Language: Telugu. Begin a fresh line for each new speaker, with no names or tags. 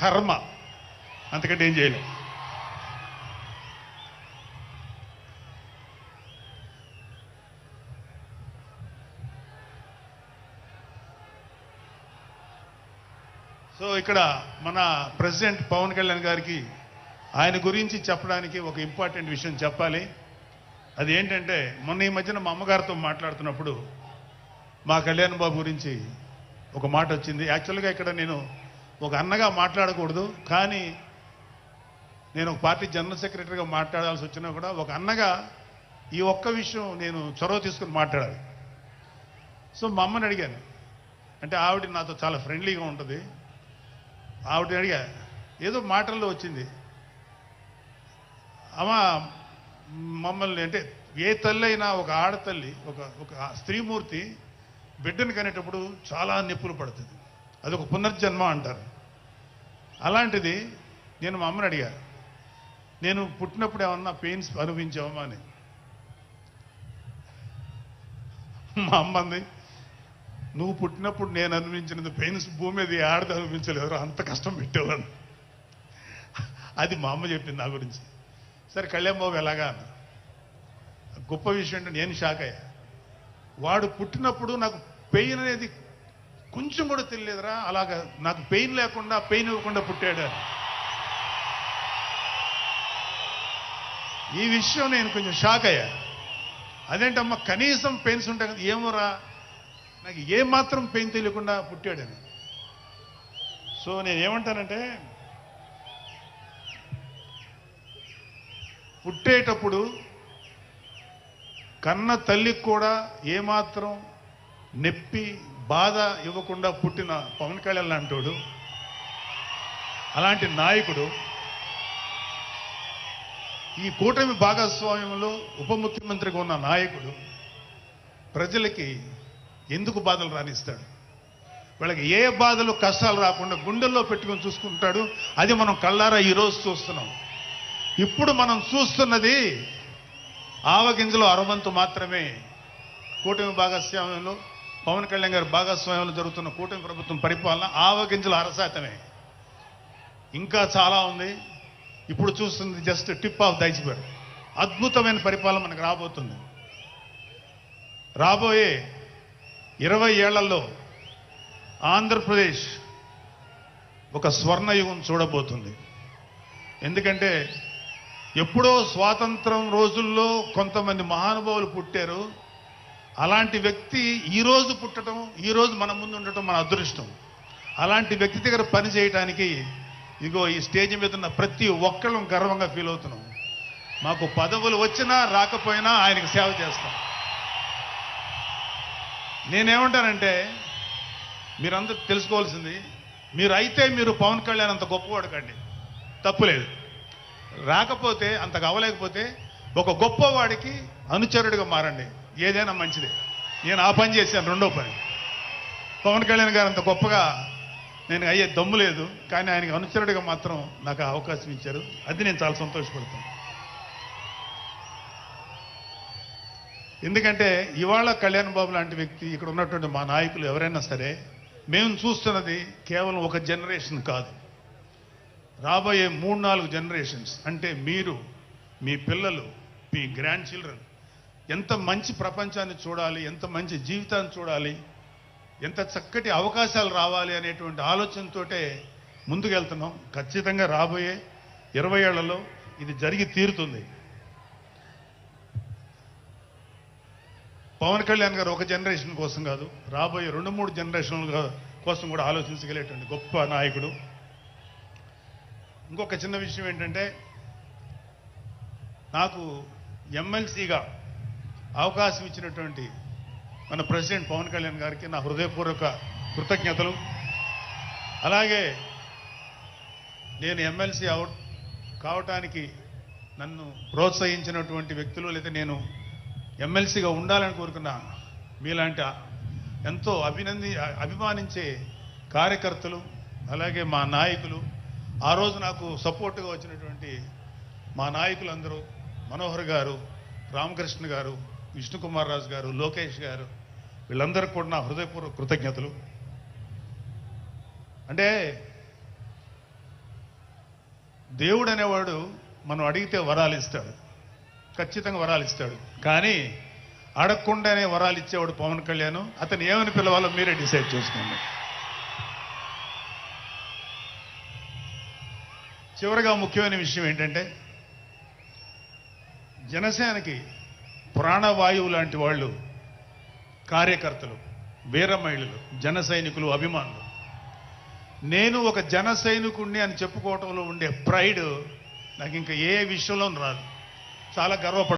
కర్మ అంతకంటే ఏం చేయలేం. సో ఇక్కడ మన ప్రెసిడెంట్ పవన్ కళ్యాణ్ గారికి ఆయన గురించి చెప్పడానికి ఒక ఇంపార్టెంట్ విషయం చెప్పాలి. అది ఏంటంటే మొన్న ఈ మధ్యన మా అమ్మగారితో మాట్లాడుతున్నప్పుడు మా కళ్యాణ్ బాబు గురించి ఒక మాట వచ్చింది. యాక్చువల్గా ఇక్కడ నేను ఒక అన్నగా మాట్లాడకూడదు కానీ నేను ఒక పార్టీ జనరల్ సెక్రటరీగా మాట్లాడాల్సి వచ్చినా కూడా ఒక అన్నగా ఈ ఒక్క విషయం నేను చొరవ తీసుకుని మాట్లాడాలి. సో మా అమ్మని అడిగాను. అంటే ఆవిడ నాతో చాలా ఫ్రెండ్లీగా ఉంటుంది. ఆవిడ అడిగా ఏదో మాటల్లో వచ్చింది. అమ్మ మమ్మల్ని అంటే ఏ తల్లి అయినా ఒక ఆడతల్లి ఒక ఒక స్త్రీమూర్తి బిడ్డను కనేటప్పుడు చాలా నిప్పులు పడుతుంది. అది ఒక పునర్జన్మ అంటారు. అలాంటిది నేను మా అమ్మని అడిగా నేను పుట్టినప్పుడు ఏమన్నా పెయిన్స్ అనుభవించావమ్మా అని. మా అమ్మ అంది నువ్వు పుట్టినప్పుడు నేను అనుభవించినది పెయిన్స్ భూమి మీద ఆడది అనుభవించలేదు అంత కష్టం పెట్టేవాడు అది మా అమ్మ చెప్పింది నా గురించి. సరే కళ్యాణ్ బాబు ఎలాగా? అన్న గొప్ప విషయం అంటే నేను షాక్ అయ్యా. వాడు పుట్టినప్పుడు నాకు పెయిన్ అనేది కొంచెం కూడా తెలియదురా. అలాగా నాకు పెయిన్ లేకుండా పెయిన్ ఇవ్వకుండా పుట్టాడు. ఈ విషయం నేను కొంచెం షాక్ అయ్యా. అదేంటమ్మా కనీసం పెయిన్స్ ఉంటాయి కదా ఏమోరా? నాకు ఏ మాత్రం పెయిన్ తెలియకుండా పుట్టాడని. సో నేను ఏమంటానంటే పుట్టేటప్పుడు కన్న తల్లికి కూడా ఏమాత్రం నొప్పి బాధ ఇవ్వకుండా పుట్టిన పవన్ కళ్యాణ్ లాంటోడు అలాంటి నాయకుడు ఈ కూటమి భాగస్వామ్యంలో ఉప ముఖ్యమంత్రిగా ఉన్న నాయకుడు ప్రజలకి ఎందుకు బాధలు రానిస్తాడు? వాళ్ళకి ఏ బాధలు కష్టాలు రాకుండా గుండెల్లో పెట్టుకొని చూసుకుంటాడు? అది మనం కళ్ళారా ఈరోజు చూస్తున్నాం. ఇప్పుడు మనం చూస్తున్నది ఆవగింజలో అరవంతు మాత్రమే. కూటమి భాగస్వామ్యంలో పవన్ కళ్యాణ్ గారి భాగస్వామ్యంలో జరుగుతున్న కూటమి ప్రభుత్వం పరిపాలన ఆవగింజల అరశాతమే. ఇంకా చాలా ఉంది. ఇప్పుడు చూస్తుంది జస్ట్ టిప్ ఆఫ్ ద అద్భుతమైన పరిపాలన మనకు రాబోతుంది. రాబోయే ఇరవై ఏళ్ళలో ఆంధ్రప్రదేశ్ ఒక స్వర్ణయుగం చూడబోతుంది. ఎందుకంటే ఎప్పుడో స్వాతంత్రం రోజుల్లో కొంతమంది మహానుభావులు పుట్టారు. అలాంటి వ్యక్తి ఈరోజు పుట్టడం ఈరోజు మన ముందు ఉండటం మన అదృష్టం. అలాంటి వ్యక్తి దగ్గర పని చేయడానికి ఇగో ఈ స్టేజ్ మీద ఉన్న ప్రతి ఒక్కళ్ళం గర్వంగా ఫీల్ అవుతున్నాం. మాకు పదవులు వచ్చినా రాకపోయినా ఆయనకి సేవ చేస్తాం. నేనేమంటానంటే మీరందరూ తెలుసుకోవాల్సింది మీరు అయితే మీరు పవన్ కళ్యాణ్ అంత గొప్పవాడు కండి. తప్పులేదు. రాకపోతే అంత అవ్వలేకపోతే ఒక గొప్పవాడికి అనుచరుడిగా మారండి. ఏదైనా మంచిదే. నేను ఆ పని చేశాను రెండో పని. పవన్ కళ్యాణ్ గారు అంత గొప్పగా నేను అయ్యే దమ్ము లేదు కానీ ఆయనకి అనుచరుడిగా మాత్రం నాకు అవకాశం ఇచ్చారు. అది నేను చాలా సంతోషపడుతాను. ఎందుకంటే ఇవాళ కళ్యాణ్ బాబు లాంటి వ్యక్తి ఇక్కడ ఉన్నటువంటి మా నాయకులు ఎవరైనా సరే మేము చూస్తున్నది కేవలం ఒక జనరేషన్ కాదు. రాబోయే మూడు నాలుగు జనరేషన్స్ అంటే మీరు మీ పిల్లలు మీ గ్రాండ్ చిల్డ్రన్ ఎంత మంచి ప్రపంచాన్ని చూడాలి ఎంత మంచి జీవితాన్ని చూడాలి ఎంత చక్కటి అవకాశాలు రావాలి అనేటువంటి ఆలోచనతోటే ముందుకెళ్తున్నాం. ఖచ్చితంగా రాబోయే ఇరవై ఏళ్ళలో ఇది జరిగి తీరుతుంది. పవన్ కళ్యాణ్ గారు ఒక జనరేషన్ కోసం కాదు రాబోయే రెండు మూడు జనరేషన్ల కోసం కూడా ఆలోచించగలిగేటువంటి గొప్ప నాయకుడు. ఇంకొక చిన్న విషయం ఏంటంటే నాకు ఎమ్మెల్సీగా అవకాశం ఇచ్చినటువంటి మన ప్రెసిడెంట్ పవన్ కళ్యాణ్ గారికి నా హృదయపూర్వక కృతజ్ఞతలు. అలాగే నేను ఎమ్మెల్సీ అవ కావటానికి నన్ను ప్రోత్సహించినటువంటి వ్యక్తులు లేదా నేను ఎమ్మెల్సీగా ఉండాలని కోరుకున్న మీలాంటి ఎంతో అభినంది అభిమానించే కార్యకర్తలు అలాగే మా నాయకులు ఆ రోజు నాకు సపోర్ట్గా వచ్చినటువంటి మా నాయకులందరూ మనోహర్ గారు రామకృష్ణ గారు విష్ణుకుమార్ రాజు గారు లోకేష్ గారు వీళ్ళందరికీ కూడా నా హృదయపూర్వక కృతజ్ఞతలు. అంటే దేవుడు అనేవాడు మనం అడిగితే వరాలు ఇస్తాడు. ఖచ్చితంగా వరాలు ఇస్తాడు. కానీ అడగకుండానే వరాలు ఇచ్చేవాడు పవన్ కళ్యాణ్ అతను ఏమని పిలవాలో మీరే డిసైడ్ చేసుకోండి. చివరిగా ముఖ్యమైన విషయం ఏంటంటే జనసేనకి ప్రాణవాయువు లాంటి వాళ్ళు కార్యకర్తలు వీర మహిళలు జన సైనికులు అభిమానులు. నేను ఒక జన సైనికుణ్ణి అని చెప్పుకోవటంలో ఉండే ప్రైడ్ నాకు ఇంకా ఏ విషయంలో రాదు. చాలా గర్వపడ